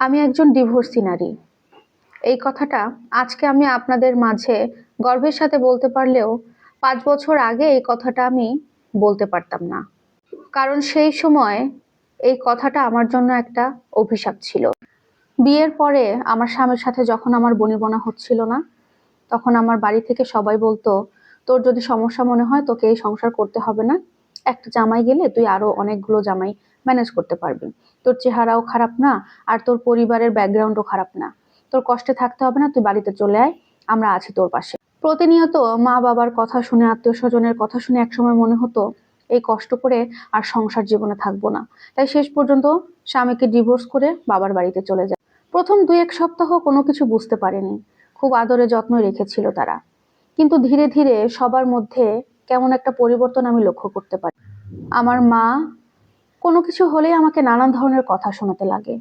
আমি একজন ডিভোর্সি নারী। এই কথাটা আজকে আমি আপনাদের মাঝে গর্বের সাথে বলতে পারলেও পাঁচ বছর আগে এই কথাটা আমি বলতে পারতাম না। কারণ সেই সময় এই কথাটা আমার জন্য একটা অভিশাপ ছিল। বিয়ের পরে আমার স্বামীর সাথে যখন আমার বনিবনা হচ্ছিল না, তখন আমার বাড়ি থেকে সবাই বলতো, তোর যদি সমস্যা মনে হয়, তোকে এই সংসার করতে হবে না। একটা জামাই গেলে তুই আরও অনেকগুলো জামাই ম্যানেজ করতে পারবি। তোর চেহারাও খারাপ না, আর তোর পরিবারের ব্যাকগ্রাউন্ডও খারাপ না। তোর কষ্টে থাকতে হবে না, তুই বাড়িতে চলে আয়, আমরা আছি তোর পাশে। প্রতিনিয়ত মা বাবার কথা শুনে আত্মীয় স্বজনের কথা শুনে একসময় মনে হতো, এই কষ্ট করে আর সংসার জীবনে থাকব না। তাই শেষ পর্যন্ত স্বামীকে ডিভোর্স করে বাবার বাড়িতে চলে যায়। প্রথম দুই এক সপ্তাহ কোনো কিছু বুঝতে পারেনি। খুব আদরে যত্ন রেখেছিল তারা। কিন্তু ধীরে ধীরে সবার মধ্যে কেমন একটা পরিবর্তন আমি লক্ষ্য করতে পারি। আমার মা কোনো কিছু হলেই আমাকে নানান ধরনের কথা শোনাতে লাগে।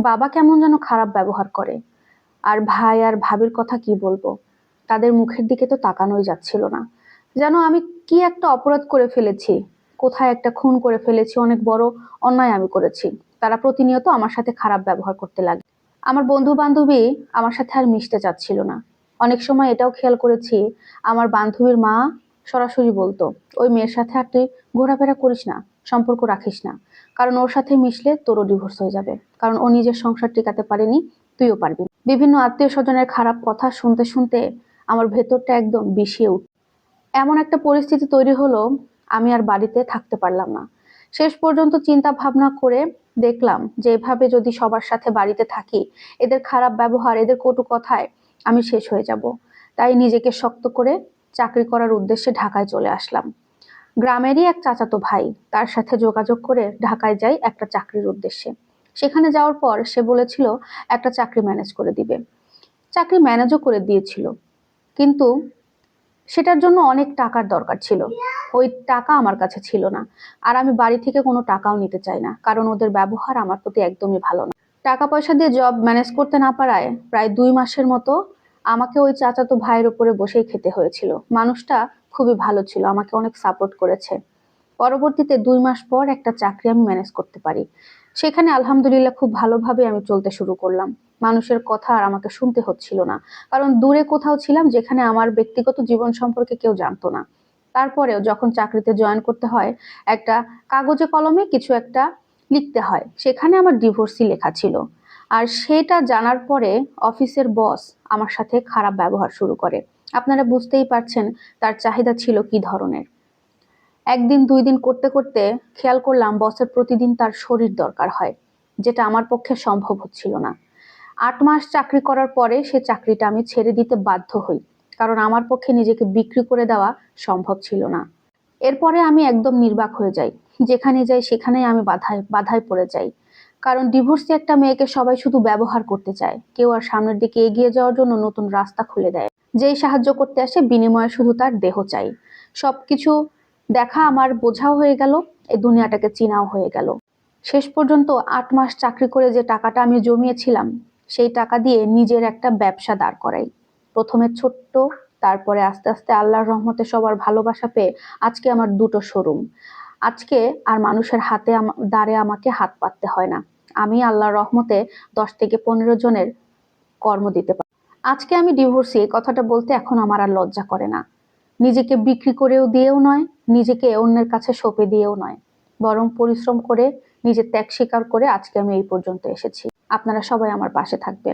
বাবা কেমন যেন খারাপ ব্যবহার করে। আর ভাই আর ভাবির কথা কি বলব? তাদের মুখের দিকে তো তাকানোই যাচ্ছিল না। যেন আমি কি একটা অপরাধ করে ফেলেছি। কোথায় একটা খুন করে ফেলেছি, অনেক বড় অন্যায় আমি করেছি। তারা প্রতিনিয়ত আমার সাথে খারাপ ব্যবহার করতে লাগে। আমার বন্ধু বান্ধবী আমার সাথে আর মিশতে চাচ্ছিল না। অনেক সময় এটাও খেয়াল করেছি, আমার বান্ধবীর মা সরাসরি বলতো, ওই মেয়ের সাথে আর তুই ঘোরাফেরা করিস না, সম্পর্ক রাখিস না। কারণ ওর সাথে মিশলে তোরও ডিভোর্স হয়ে যাবে। কারণ ও নিজের সংসার টিকাতে পারেনি, তুইও পারবি বিভিন্ন আত্মীয় স্বজনের খারাপ কথা শুনতে শুনতে আমার ভেতরটা একদম বিষিয়ে উঠ এমন একটা পরিস্থিতি তৈরি হলো, আমি আর বাড়িতে থাকতে পারলাম না। শেষ পর্যন্ত চিন্তা ভাবনা করে দেখলাম যে, এভাবে যদি সবার সাথে বাড়িতে থাকি, এদের খারাপ ব্যবহার, এদের কটু কথায় আমি শেষ হয়ে যাব। তাই নিজেকে শক্ত করে চাকরি করার উদ্দেশ্যে ঢাকায় চলে আসলাম। গ্রামেরই এক চাচাতো ভাই, তার সাথে যোগাযোগ করে ঢাকায় যাই একটা চাকরির উদ্দেশ্যে। সেখানে যাওয়ার পর সে বলেছিল, একটা চাকরি ম্যানেজ করে দিবে। চাকরি ম্যানেজও করে দিয়েছিল। কিন্তু সেটার জন্য অনেক টাকার দরকার ছিল। ওই টাকা আমার কাছে ছিল না। আর আমি বাড়ি থেকে কোনো টাকাও নিতে চাই না, কারণ ওদের ব্যবহার আমার প্রতি একদমই ভালো না। টাকা পয়সা দিয়ে জব ম্যানেজ করতে না পারায় প্রায় দুই মাসের মতো আমাকে ওই চাচাতো ভাইয়ের উপরে বসেই খেতে হয়েছিল। মানুষটা খুবই ভালো ছিল, আমাকে অনেক সাপোর্ট করেছে। পরবর্তীতে দুই মাস পর একটা চাকরি আমি ম্যানেজ করতে পারি। সেখানে আলহামদুলিল্লাহ খুব ভালোভাবে আমি চলতে শুরু করলাম। মানুষের কথা আর আমাকে শুনতে হচ্ছিল না। কারণ দূরে কোথাও ছিলাম যেখানে আমার ব্যক্তিগত জীবন সম্পর্কে কেউ জানতো না। তারপরেও যখন চাকরিতে জয়েন করতে হয়, একটা কাগজে কলমে কিছু একটা লিখতে হয়। সেখানে আমার ডিভোর্সই লেখা ছিল। আর সেটা জানার পরে অফিসের বস আমার সাথে খারাপ ব্যবহার শুরু করে। আপনারা বুঝতেই পারছেন তার চাহিদা ছিল কি ধরনের। একদিন, দুই দিন করতে করতে খেয়াল করলাম বসের প্রতিদিন তার শরীর দরকার হয়, যেটা আমার পক্ষে সম্ভব হচ্ছিল না। আট মাস চাকরি করার পরে সে চাকরিটা আমি ছেড়ে দিতে বাধ্য হই, কারণ আমার পক্ষে নিজেকে বিক্রি করে দেওয়া সম্ভব ছিল না। এরপরে আমি একদম নির্বাক হয়ে যাই, যেখানে যাই সেখানেই আমি বাধায় বাধায় পড়ে যাই। কারণ ডিভোর্সে একটা মেয়েকে সবাই শুধু ব্যবহার করতে চায়। কেউ আর সামনের দিকে এগিয়ে যাওয়ার জন্য নতুন রাস্তা খুলে দেয়। যেই সাহায্য করতে আসে, বিনিময়ে শুধু তার দেহ চাই। সবকিছু দেখা আমার বোঝাও হয়ে গেল, এই দুনিয়াটাকে চিনাও হয়ে গেল। শেষ পর্যন্ত আট মাস চাকরি করে যে টাকাটা আমি জমিয়েছিলাম, সেই টাকা দিয়ে নিজের একটা ব্যবসা দাঁড় করাই। প্রথমে ছোট্ট, তারপরে আস্তে আস্তে আল্লাহর রহমতে সবার ভালোবাসা পেয়ে আজকে আমার দুটো শোরুম। আজকে আর মানুষের হাতে দাঁড়ে আমাকে হাত পাততে হয় না। আমি আল্লাহর রহমতে দশ থেকে পনেরো জনের কর্ম দিতে পারি। আজকে আমি ডিভোর্সি এই কথাটা বলতে এখন আমার আর লজ্জা করে না। নিজেকে বিক্রি করেও দিয়েও নয়, নিজেকে অন্যের কাছে সঁপে দিয়েও নয়। বরং পরিশ্রম করে, নিজের ত্যাগ স্বীকার করে আজকে আমি এই পর্যন্ত এসেছি। আপনারা সবাই আমার পাশে থাকবেন।